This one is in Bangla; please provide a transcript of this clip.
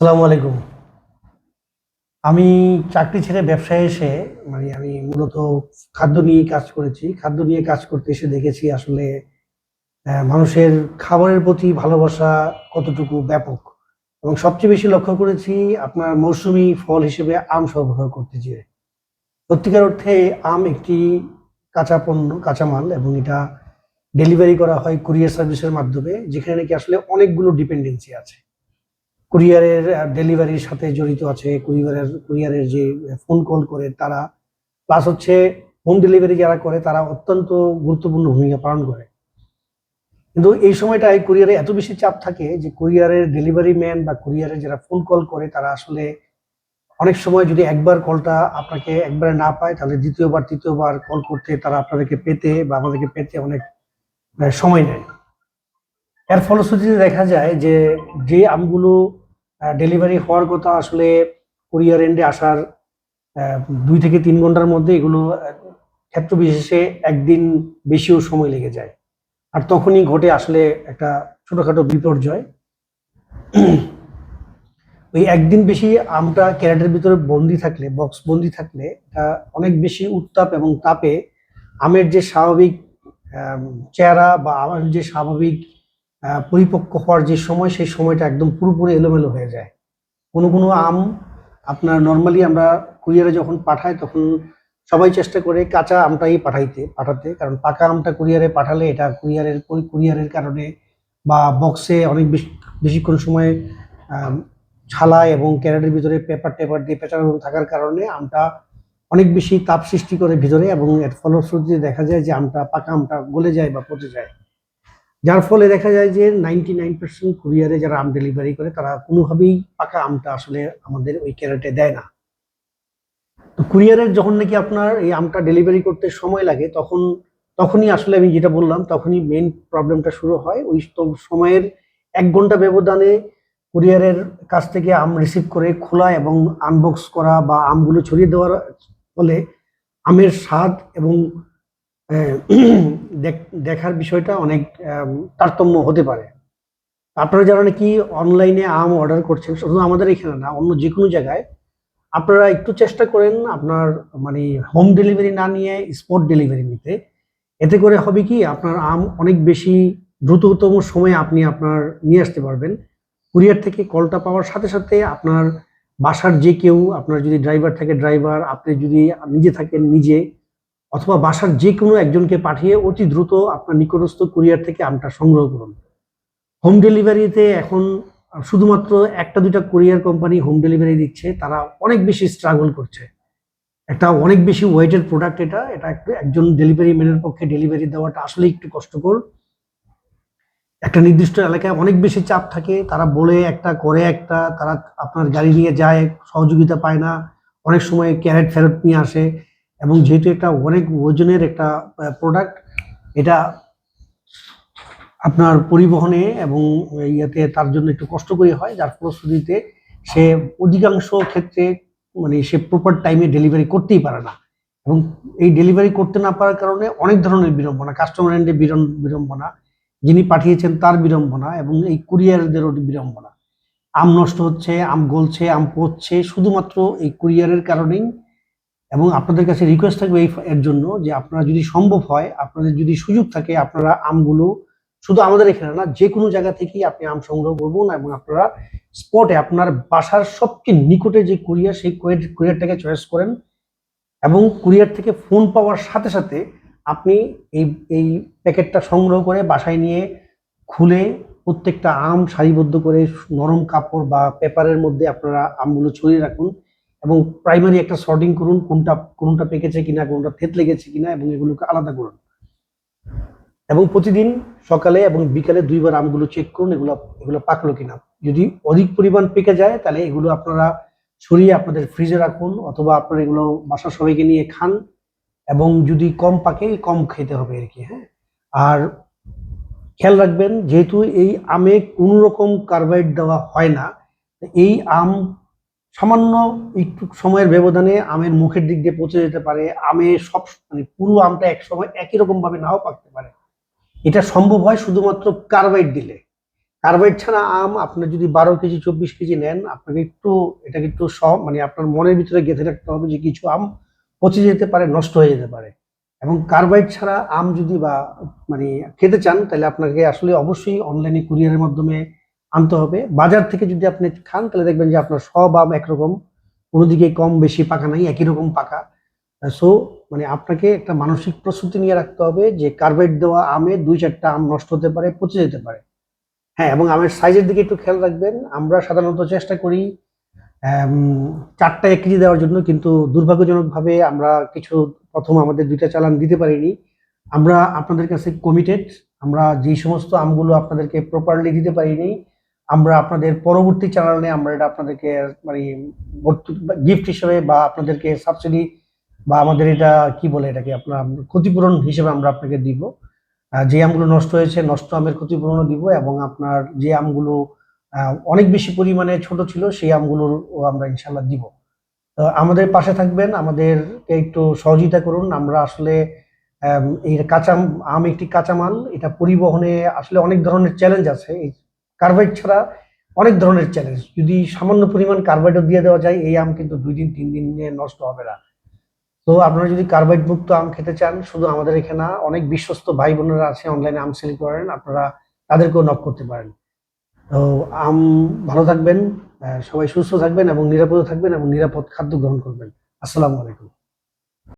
আসসালামু আলাইকুম। আমি চাকরি ছেড়ে ব্যবসায় এসে মানে আমি মূলত খাদ্য নিয়ে কাজ করেছি। খাদ্য নিয়ে কাজ করতে এসে দেখেছি আসলে মানুষের খাবারের প্রতি ভালোবাসা কতটুকু ব্যাপক। এবং সবচেয়ে বেশি লক্ষ্য করেছি আপনার মৌসুমি ফল হিসেবে আম সরবরাহ করতে চেয়ে সত্যিকার অর্থে আম একটি কাঁচা পণ্য কাঁচামাল এবং এটা ডেলিভারি করা হয় কুরিয়ার সার্ভিসের মাধ্যমে, যেখানে নাকি আসলে অনেকগুলো ডিপেন্ডেন্সি আছে। কুরিয়ারের ডেলিভারির সাথে জড়িত আছে। কুরিয়ারের কুরিয়ারের যে ফোন কল করে তারা, প্লাস হচ্ছে হোম ডেলিভারি যারা করে, তারা অত্যন্ত গুরুত্বপূর্ণ ভূমিকা পালন করে। কিন্তু এই সময়টায় কুরিয়ারে এত বেশি চাপ থাকে যে কুরিয়ারের ডেলিভারি ম্যান বা কুরিয়ারের যারা ফোন কল করে, তারা আসলে অনেক সময় যদি একবার কলটা আপনাকে একবারে না পায়, তাহলে দ্বিতীয়বার, তৃতীয়বার কল করতে তারা আপনাদেরকে পেতে বা আমাদেরকে পেতে অনেক সময় নেয়। এর ফলশ্রুতিতে দেখা যায় যে যে আমগুলো ডেলিভারি হওয়ার কথা আসলে কুরিয়ার এন্ডে আসার দুই থেকে তিন ঘণ্টার মধ্যে এগুলো ক্ষেত্র বিশেষে একদিন বেশিও সময় লেগে যায়। আর তখনই ঘটে আসলে একটা ছোটোখাটো বিপর্যয়। ওই একদিন বেশি আমটা ক্যারেটের ভিতরে বন্দি থাকলে বক্স বন্দি থাকলে, এটা অনেক বেশি উত্তাপ এবং তাপে আমের যে স্বাভাবিক চেহারা বা আমের যে স্বাভাবিক পরিপক্ক হওয়ার যে সময় সেই সময়টা একদম পুরোপুরি এলোমেলো হয়ে যায়। কোনো কোনো আম আপনার নর্মালি আমরা কুরিয়ারে যখন পাঠাই তখন সবাই চেষ্টা করে কাঁচা আমটাই পাঠাইতে পাঠাতে। কারণ পাকা আমটা কুরিয়ারে পাঠালে এটা কুরিয়ারের কুরিয়ারের কারণে বা বক্সে অনেক বেশি বেশিক্ষণ সময় আম, ছালা এবং ক্যারেটের ভিতরে পেপার টেপার দিয়ে পেঁচানো থাকার কারণে আমটা অনেক বেশি তাপ সৃষ্টি করে ভিতরে এবং এর ফলশ্রুতিতে দেখা যায় যে আমটা পাকা আমটা গলে যায় বা পচে যায়। যার ফলে দেখা যায় যে নাইনটি নাইন পার্সেন্ট কুরিয়ারে যারা আম ডেলিভারি করে, তারা কোনোভাবেই পাকা আমটা আসলে আমাদের ওই ক্যারেটে দেয় না। তো কুরিয়ারের যখন নাকি আপনার এই আমটা ডেলিভারি করতে সময় লাগে, তখন, তখনই আসলে আমি যেটা বললাম, তখনই মেইন প্রবলেমটা শুরু হয়। ওই সময়ের এক ঘণ্টা ব্যবধানে কুরিয়ারের কাছ থেকে আম রিসিভ করে খোলা এবং আনবক্স করা বা আমগুলো ছড়িয়ে দেওয়ার ফলে আমের স্বাদ এবং দেখার বিষয়টা অনেক তারতম্য হতে পারে। আপনারা যারা নাকি অনলাইনে আম অর্ডার করছেন, শুধু আমাদের এখানে না, অন্য যে কোনো জায়গায়, আপনারা একটু চেষ্টা করেন আপনার মানে হোম ডেলিভারি না নিয়ে স্পট ডেলিভারি নিতে। এতে করে হবে কি, আপনার আম অনেক বেশি দ্রুততম সময়ে আপনি আপনার নিয়ে আসতে পারবেন। কুরিয়ার থেকে কলটা পাওয়ার সাথে সাথে আপনার বাসার যে কেউ, আপনার যদি ড্রাইভার থাকে ড্রাইভার আপনি যদি নিজে থাকেন নিজে অথবা বাসার যে কোনো একজনকে পাঠিয়ে অতি দ্রুত আপনার নিকটস্থ কুরিয়ার থেকে আমটা সংগ্রহ করুন। হোম ডেলিভারিতে এখন শুধুমাত্র একটা দুইটা কুরিয়ার কোম্পানি হোম ডেলিভারি দিচ্ছে, তারা অনেক বেশি স্ট্রাগল করছে। একটা অনেক বেশি ওয়েটের প্রোডাক্ট এটা এটা একটু একজন ডেলিভারি ম্যানের পক্ষে ডেলিভারি দেওয়াটা আসলে একটু কষ্টকর। একটা নির্দিষ্ট এলাকায় অনেক বেশি চাপ থাকে, তারা বলে একটা, করে একটা, তারা আপনার গাড়ি নিয়ে যায়, সহযোগিতা পায় না, অনেক সময় ক্যারেট ফেরত নিয়ে আসে। এবং যেহেতু একটা অনেক ওজনের একটা প্রোডাক্ট এটা আপনার পরিবহনে এবং ইয়াতে তার জন্য একটু কষ্টকরী হয়। যার ফলশ্রুতিতে সে অধিকাংশ ক্ষেত্রে মানে সে প্রপার টাইমে ডেলিভারি করতেই পারে না। এবং এই ডেলিভারি করতে না পারার কারণে অনেক ধরনের বিড়ম্বনা কাস্টমার এন্ডে বিড়ম্বনা, যিনি পাঠিয়েছেন তার বিড়ম্বনা এবং এই কুরিয়ারদেরও বিড়ম্বনা। আম নষ্ট হচ্ছে, আম গলছে, আম পচছে শুধুমাত্র এই কুরিয়ারের কারণেই এবং আপনাদের কাছে রিকোয়েস্ট থাকবে এই এর জন্য যে আপনারা যদি সম্ভব হয়, আপনাদের যদি সুযোগ থাকে, আপনারা আমগুলো শুধু আমাদের এখানে না যে কোনো জায়গা থেকেই আপনি আম সংগ্রহ করবেন এবং আপনারা স্পটে আপনার বাসার সবচেয়ে নিকটে যে কুরিয়ার সেই কুরিয়ারটাকে চয়েস করেন এবং কুরিয়ার থেকে ফোন পাওয়ার সাথে সাথে আপনি এই এই প্যাকেটটা সংগ্রহ করে বাসায় নিয়ে খুলে প্রত্যেকটা আম সারিবদ্ধ করে নরম কাপড় বা পেপারের মধ্যে আপনারা আমগুলো ছড়িয়ে রাখুন। এবং প্রাইমারি একটা সর্টিং করুন, কোনটা কোনটা পেকেছে কিনা, কোনটা থেতলে লেগেছে কিনা এবং এগুলোকে আলাদা করুন। এবং প্রতিদিন সকালে এবং বিকালে দুইবার আমগুলো চেক করুন, এগুলো এগুলো পাকলো কিনা। যদি অধিক পরিমাণ পেকে যায়, তাহলে এগুলো আপনারা সরিয়ে আপনাদের ফ্রিজে রাখুন অথবা আপনারা এগুলো বাসার সবাইকে নিয়ে খান এবং যদি কম পাকে, কম খেতে হবে আর কি হ্যাঁ। আর খেয়াল রাখবেন, যেহেতু এই আমে কোনো রকম কার্বাইড দেওয়া হয় না, এই আম সামান্য একটু সময়ের ব্যবধানে আমের মুখের দিক দিয়ে পচে যেতে পারে। আমে সব মানে পুরো আমটা এক সময় একই রকম ভাবে নাও পাকতে পারে। এটা সম্ভব হয় শুধুমাত্র কার্বাইড দিলে। কার্বাইড ছাড়া আম আপনি যদি বারো কেজি, চব্বিশ কেজি নেন, আপনাকে একটু, এটাকে একটু সব মানে আপনার মনের ভিতরে গেঁথে রাখতে হবে যে কিছু আম পচে যেতে পারে, নষ্ট হয়ে যেতে পারে। এবং কার্বাইড ছাড়া আম যদি বা মানে খেতে চান, তাহলে আপনাকে আসলে অবশ্যই অনলাইনে কুরিয়ারের মাধ্যমে আনতে হবে। বাজার থেকে যদি আপনি খান, তাহলে দেখবেন যে আপনার সব আম একরকম কোনো দিকে কম বেশি পাকা নাই, একই রকম পাকা। সো মানে আপনাকে একটা মানসিক প্রস্তুতি নিয়ে রাখতে হবে যে কার্বেট দেওয়া আমে দুই চারটা আম নষ্ট হতে পারে, পচে যেতে পারে। হ্যাঁ এবং আমের সাইজের দিকে একটু খেয়াল রাখবেন। আমরা সাধারণত চেষ্টা করি চারটা এক কেজি দেওয়ার জন্য, কিন্তু দুর্ভাগ্যজনকভাবে আমরা কিছু, প্রথম আমাদের দুইটা চালান দিতে পারিনি। আমরা আপনাদের কাছে কমিটেড আমরা যেই সমস্ত আমগুলো আপনাদেরকে প্রপারলি দিতে পারিনি আমরা আপনাদের পরবর্তী চ্যানেলে আমরা এটা আপনাদেরকে মানে গিফট হিসেবে বা আপনাদেরকে সাবসিডি বা আমাদের এটা কি বলে এটাকে, আপনার ক্ষতিপূরণ হিসেবে আমরা আপনাকে দিব। যে আমগুলো নষ্ট হয়েছে, নষ্ট আমের ক্ষতিপূরণও দিব এবং আপনার যে আমগুলো অনেক বেশি পরিমাণে ছোট ছিল, সেই আমগুলোর আমরা ইনশাল্লাহ দিব। আমাদের পাশে থাকবেন, আমাদেরকে একটু সহযোগিতা করুন। আমরা আসলে এই কাঁচা আম একটি কাঁচামাল, এটা পরিবহনে আসলে অনেক ধরনের চ্যালেঞ্জ আছে। এই কার্বাইড ছাড়া অনেক ধরনের চ্যালেঞ্জ যদি সামান্য পরিমাণ কার্বাইডও দিয়ে দেওয়া যায়, এই আম কিন্তু দুই দিন, তিন দিন নিয়ে নষ্ট হবে না। তো আপনারা যদি কার্বাইড মুক্ত আম খেতে চান, শুধু আমাদের এখানে অনেক বিশ্বস্ত ভাই বোনেরা আছে অনলাইনে আম সেল করেন, আপনারা তাদেরকেও নক করতে পারেন। তো আম ভালো থাকবেন সবাই সুস্থ থাকবেন এবং নিরাপদে থাকবেন এবং নিরাপদ খাদ্য গ্রহণ করবেন। আসসালামু আলাইকুম।